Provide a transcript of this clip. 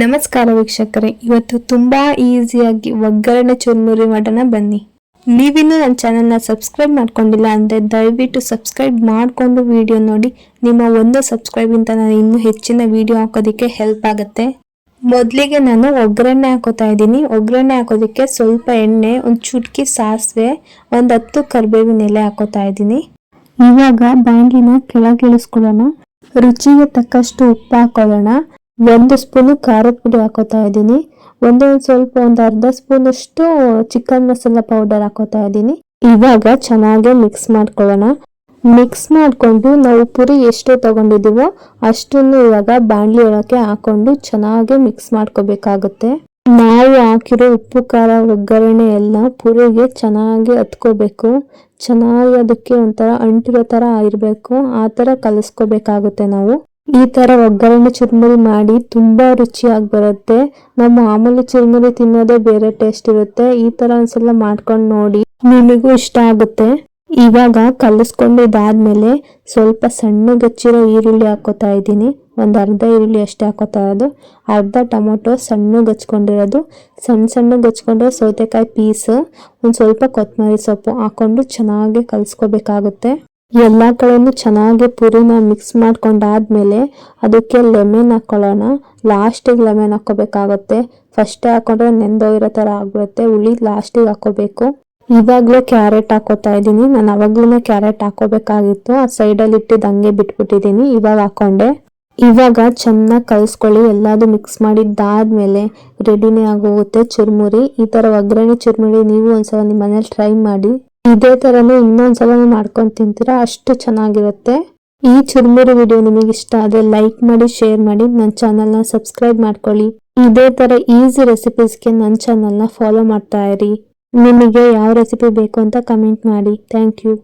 ನಮಸ್ಕಾರ ವೀಕ್ಷಕರೇ, ಇವತ್ತು ತುಂಬಾ ಈಸಿಯಾಗಿ ಒಗ್ಗರಣೆ ಚುರ್ಮುರಿ ಮಾಡೋಣ ಬನ್ನಿ. ನೀವಿನ್ನೂ ನನ್ನ ಚಾನಲ್ನ ಸಬ್ಸ್ಕ್ರೈಬ್ ಮಾಡ್ಕೊಂಡಿಲ್ಲ ಅಂದರೆ ದಯವಿಟ್ಟು ಸಬ್ಸ್ಕ್ರೈಬ್ ಮಾಡಿಕೊಂಡು ವಿಡಿಯೋ ನೋಡಿ. ನಿಮ್ಮ ಒಂದು ಸಬ್ಸ್ಕ್ರೈಬಿಂದ ನಾನು ಇನ್ನೂ ಹೆಚ್ಚಿನ ವಿಡಿಯೋ ಹಾಕೋದಕ್ಕೆ ಹೆಲ್ಪ್ ಆಗುತ್ತೆ. ಮೊದಲಿಗೆ ನಾನು ಒಗ್ಗರಣೆ ಹಾಕೋತಾ ಇದ್ದೀನಿ. ಒಗ್ಗರಣೆ ಹಾಕೋದಕ್ಕೆ ಸ್ವಲ್ಪ ಎಣ್ಣೆ, ಒಂದು ಚುಟ್ಕಿ ಸಾಸಿವೆ, ಒಂದು ಹತ್ತು ಕರಿಬೇವಿನ ಎಲೆ ಹಾಕೋತಾ ಇದ್ದೀನಿ. ಇವಾಗ ಬ್ಯಾಂಗಿನ ಕೆಳಗಿಳಿಸ್ಕೊಳ್ಳೋಣ. ರುಚಿಗೆ ತಕ್ಕಷ್ಟು ಉಪ್ಪು ಹಾಕೊಳ್ಳೋಣ. ಒಂದು ಸ್ಪೂನು ಖಾರದ ಪುಡಿ ಹಾಕೋತಾ ಇದ್ದೀನಿ. ಒಂದೊಂದು ಸ್ವಲ್ಪ ಒಂದು ಅರ್ಧ ಸ್ಪೂನ್ ಅಷ್ಟು ಚಿಕನ್ ಮಸಾಲ ಪೌಡರ್ ಹಾಕೋತಾ ಇದ್ದೀನಿ. ಇವಾಗ ಚೆನ್ನಾಗಿ ಮಿಕ್ಸ್ ಮಾಡ್ಕೊಳ್ಳೋಣ. ಮಿಕ್ಸ್ ಮಾಡಿಕೊಂಡು ನಾವು ಪುರಿ ಎಷ್ಟು ತಗೊಂಡಿದ್ದೀವೋ ಅಷ್ಟನ್ನು ಇವಾಗ ಬಾಣಲಿ ಒಳಗೆ ಹಾಕೊಂಡು ಚೆನ್ನಾಗಿ ಮಿಕ್ಸ್ ಮಾಡ್ಕೋಬೇಕಾಗುತ್ತೆ. ನಾವು ಹಾಕಿರೋ ಉಪ್ಪು, ಖಾರ, ಒಗ್ಗರಣೆ ಎಲ್ಲ ಪುರಿಗೆ ಚೆನ್ನಾಗಿ ಹತ್ಕೋಬೇಕು. ಚೆನ್ನಾಗಿ ಅದಕ್ಕೆ ಒಂಥರ ಅಂಟಿರೋ ಥರ ಇರಬೇಕು ಆ ಥರ ಕಲಿಸ್ಕೋಬೇಕಾಗುತ್ತೆ ನಾವು. ಈ ತರ ಒಗ್ಗರಣೆ ಚುರುಮುರಿ ಮಾಡಿ ತುಂಬಾ ರುಚಿಯಾಗಿ ಬರುತ್ತೆ. ನಮ್ಮ ಮಾಮೂಲಿ ಚುರುಮುರಿ ತಿನ್ನೋದೇ ಬೇರೆ ಟೇಸ್ಟ್ ಇರುತ್ತೆ. ಈ ತರ ಒಂದ್ಸಲ ಮಾಡ್ಕೊಂಡು ನೋಡಿ ನಿಮಗೂ ಇಷ್ಟ ಆಗುತ್ತೆ. ಇವಾಗ ಕಲಿಸ್ಕೊಂಡಿದ್ದಾದ್ಮೇಲೆ ಸ್ವಲ್ಪ ಸಣ್ಣ ಗಚ್ಚಿರೋ ಈರುಳ್ಳಿ ಹಾಕೋತಾ ಇದ್ದೀನಿ. ಒಂದು ಅರ್ಧ ಈರುಳ್ಳಿ ಅಷ್ಟೇ ಹಾಕೋತಾ ಇರೋದು. ಅರ್ಧ ಟೊಮೊಟೊ ಸಣ್ಣ ಗಚ್ಕೊಂಡಿರೋದು. ಸಣ್ಣ ಸಣ್ಣ ಹಚ್ಕೊಂಡ್ರೆ ಸೌತೆಕಾಯಿ ಪೀಸ್, ಒಂದು ಸ್ವಲ್ಪ ಕೊತ್ತಂಬರಿ ಸೊಪ್ಪು ಹಾಕೊಂಡು ಚೆನ್ನಾಗಿ ಕಲಿಸ್ಕೋಬೇಕಾಗುತ್ತೆ. ಎಲ್ಲ ಕಡೆನೂ ಚೆನ್ನಾಗಿ ಪುರಿನ ಮಿಕ್ಸ್ ಮಾಡ್ಕೊಂಡಾದ್ಮೇಲೆ ಅದಕ್ಕೆ ಲೆಮೆನ್ ಹಾಕೊಳ್ಳೋಣ. ಲಾಸ್ಟಿಗೆ ಲೆಮೆನ್ ಹಾಕೋಬೇಕಾಗುತ್ತೆ ಫಸ್ಟೇ ಹಾಕೊಂಡ್ರೆ ನೆಂದೋಗಿರೋ ಥರ ಆಗ್ಬಿಡುತ್ತೆ. ಹುಳಿ ಲಾಸ್ಟಿಗೆ ಹಾಕೋಬೇಕು ಇವಾಗಲೇ ಕ್ಯಾರೆಟ್ ಹಾಕೋತಾ ಇದ್ದೀನಿ. ನಾನು ಅವಾಗ್ಲೂ ಕ್ಯಾರೆಟ್ ಹಾಕೋಬೇಕಾಗಿತ್ತು ಆ ಸೈಡಲ್ಲಿ ಇಟ್ಟಿದ್ದು ಹಂಗೆ ಬಿಟ್ಬಿಟ್ಟಿದ್ದೀನಿ. ಇವಾಗ ಹಾಕೊಂಡೆ. ಇವಾಗ ಚೆನ್ನಾಗಿ ಕಲಿಸ್ಕೊಳ್ಳಿ. ಎಲ್ಲಾದು ಮಿಕ್ಸ್ ಮಾಡಿದ್ದಾದ್ಮೇಲೆ ರೆಡಿನೇ ಆಗೋಗುತ್ತೆ ಚುರುಮುರಿ. ಈ ಥರ ಒಗ್ಗರಣೆ ಚುರುಮುರಿ ನೀವು ಒಂದ್ಸಲ ನಿಮ್ಮ ಮನೇಲಿ ಟ್ರೈ ಮಾಡಿ. ಇದೇ ಥರನೇ ಇನ್ನೊಂದ್ಸಲ ಮಾಡ್ಕೊಂಡು ತಿಂತೀರಾ? ಅಷ್ಟು ಚೆನ್ನಾಗಿರುತ್ತೆ. ಈ ಚುರ್ಮುರು ವಿಡಿಯೋ ನಿಮಗೆ ಇಷ್ಟ ಆದರೆ ಲೈಕ್ ಮಾಡಿ, ಶೇರ್ ಮಾಡಿ ನನ್ನ ಚಾನಲ್ನ ಸಬ್ಸ್ಕ್ರೈಬ್ ಮಾಡ್ಕೊಳ್ಳಿ. ಇದೇ ಥರ ಈಸಿ ರೆಸಿಪೀಸ್ಗೆ ನನ್ನ ಚಾನಲ್ನ ಫಾಲೋ ಮಾಡ್ತಾ ಇರಿ. ನಿಮಗೆ ಯಾವ ರೆಸಿಪಿ ಬೇಕು ಅಂತ ಕಮೆಂಟ್ ಮಾಡಿ. Thank you.